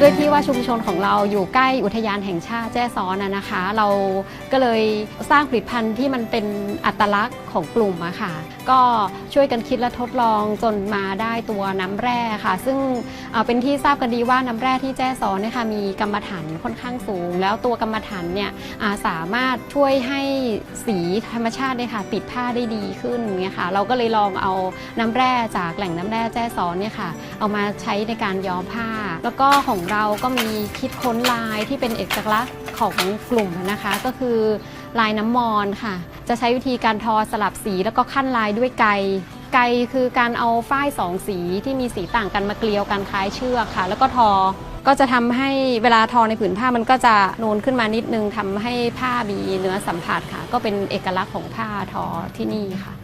ด้วยที่ว่าชุมชนของเราอยู่ใกล้อุทยานแห่งชาติแจ้ซ้อนนะคะ เราก็เลยสร้างผลิตภัณฑ์ที่มันเป็นอัตลักษณ์ของกลุ่มอะค่ะ ก็ช่วยกันคิดและทดลองจนมาได้ตัวน้ำแร่ค่ะ ซึ่งเเป็นที่ทราบกันดีว่าน้ำแร่ที่แจ้ซ้อนเนี่ยค่ะมีกรรมฐานค่อนข้างสูง แล้วตัวกรรมฐานเนี่ยาสามารถช่วยให้สีธรรมชาติเนี่ยค่ะติดผ้าได้ดีขึ้นเนี่ยค่ะ เราก็เลยลองเอาน้ำแร่จากแหล่งน้ำแร่แจ้ซ้อนเนี่ยค่ะ เอามาใช้ในการย้อมผ้า แล้วก็ของเราก็มีคิดค้นลายที่เป็นเอกลักษณ์ของกลุ่มนะคะ ก็คือลายน้ำมอนค่ะ จะใช้วิธีการทอสลับสีแล้วก็ขั้นลายด้วยไกไกคือการเอาฝ้ายสองสีที่มีสีต่างกันมาเกลียวกันคล้ายเชือกค่ะ แล้วก็ทอก็จะทำให้เวลาทอในผืนผ้ามันก็จะนูนขึ้นมานิดนึงทำให้ผ้ามีเนื้อสัมผัสค่ะ ก็เป็นเอกลักษณ์ของผ้าทอที่นี่ค่ะ